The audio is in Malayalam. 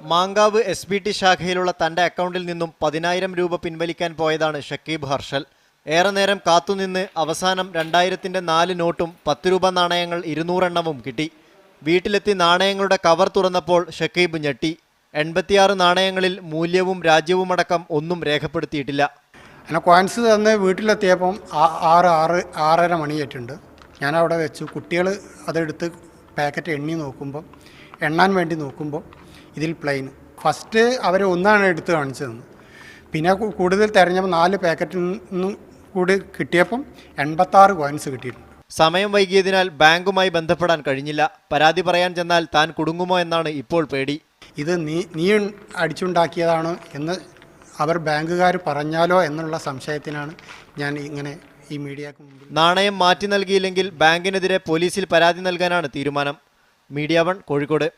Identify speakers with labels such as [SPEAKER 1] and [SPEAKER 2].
[SPEAKER 1] മാങ്കാവ് എസ് ബി ടി ശാഖയിലുള്ള തന്റെ അക്കൗണ്ടിൽ നിന്നും പതിനായിരം രൂപ പിൻവലിക്കാൻ പോയതാണ് ഷക്കീബ് ഹർഷൽ. ഏറെ നേരം കാത്തുനിന്ന് അവസാനം രണ്ടായിരത്തിന്റെ നാല് നോട്ടും പത്ത് രൂപ നാണയങ്ങൾ ഇരുന്നൂറെണ്ണവും കിട്ടി. വീട്ടിലെത്തി നാണയങ്ങളുടെ കവർ തുറന്നപ്പോൾ ഷക്കീബ് ഞെട്ടി. എൺപത്തിയാറ് നാണയങ്ങളിൽ മൂല്യവും രാജ്യവുമടക്കം ഒന്നും രേഖപ്പെടുത്തിയിട്ടില്ല.
[SPEAKER 2] എന്നെ കോയിൻസ് തന്ന് വീട്ടിലെത്തിയപ്പം ആറ് ആറ് ആറര മണിയായിട്ടുണ്ട്. ഞാൻ അവിടെ വെച്ചു. കുട്ടികൾ അതെടുത്ത് പാക്കറ്റ് എണ്ണി നോക്കുമ്പോൾ എണ്ണാൻ വേണ്ടി നോക്കുമ്പോൾ ഇതിൽ പ്ലെയിൻ ഫസ്റ്റ് അവർ ഒന്നാണ് എടുത്ത് കാണിച്ചു തന്നത് പിന്നെ കൂടുതൽ തിരഞ്ഞപ്പോൾ നാല് പാക്കറ്റിൽ നിന്നും കൂടി കിട്ടിയപ്പം എൺപത്താറ് കോയിൻസ് കിട്ടിയിട്ടുണ്ട്.
[SPEAKER 1] സമയം വൈകിയതിനാൽ ബാങ്കുമായി ബന്ധപ്പെടാൻ കഴിഞ്ഞില്ല. പരാതി പറയാൻ ചെന്നാൽ താൻ കുടുങ്ങുമോ എന്നാണ് ഇപ്പോൾ പേടി.
[SPEAKER 2] ഇത് നീ നീ അടിച്ചുണ്ടാക്കിയതാണ് എന്ന് അവർ ബാങ്കുകാർ പറഞ്ഞാലോ എന്നുള്ള സംശയത്തിനാണ് ഞാൻ ഇങ്ങനെ ഈ മീഡിയക്ക്
[SPEAKER 1] നാണയം മാറ്റി നൽകിയില്ലെങ്കിൽ ബാങ്കിനെതിരെ പോലീസിൽ പരാതി നൽകാനാണ് തീരുമാനം. Media one Kozhikode.